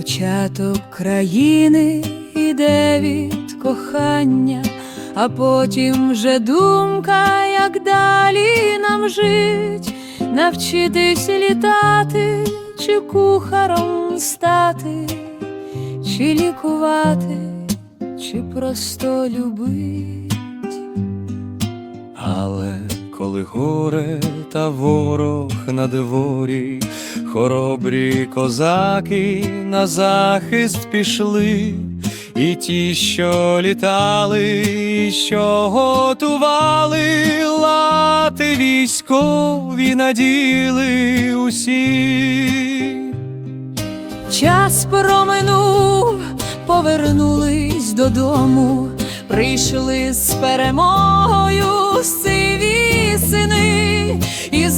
Початок країни іде від кохання, а потім вже думка, як далі нам жить, навчитись літати, чи кухаром стати, чи лікувати, чи просто любить. Але коли горе та ворог на дворі, хоробрі козаки на захист пішли, і ті, що літали, і що готували, лати військові наділи усі. Час проминув, повернулись додому, прийшли з перемогою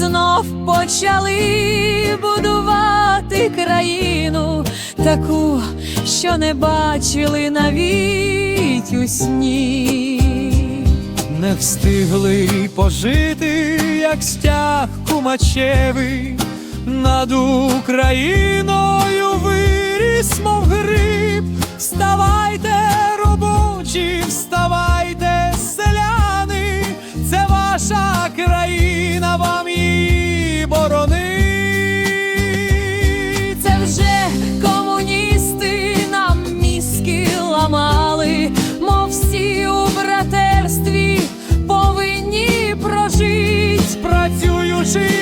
знов почали будувати країну, таку, що не бачили навіть у сні. Не встигли пожити, як стяг кумачевий, над Україною виріс, мов гриб. Вставайте, sushi.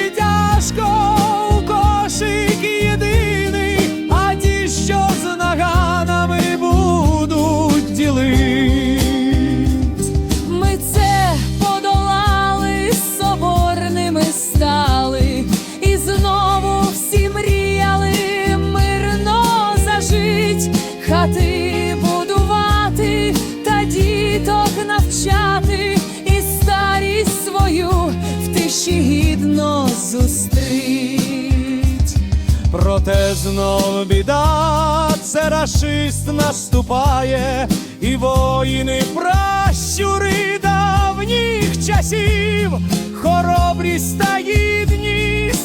Проте знов біда, це рашист наступає, і воїни пращури давніх часів, хоробрість та гідність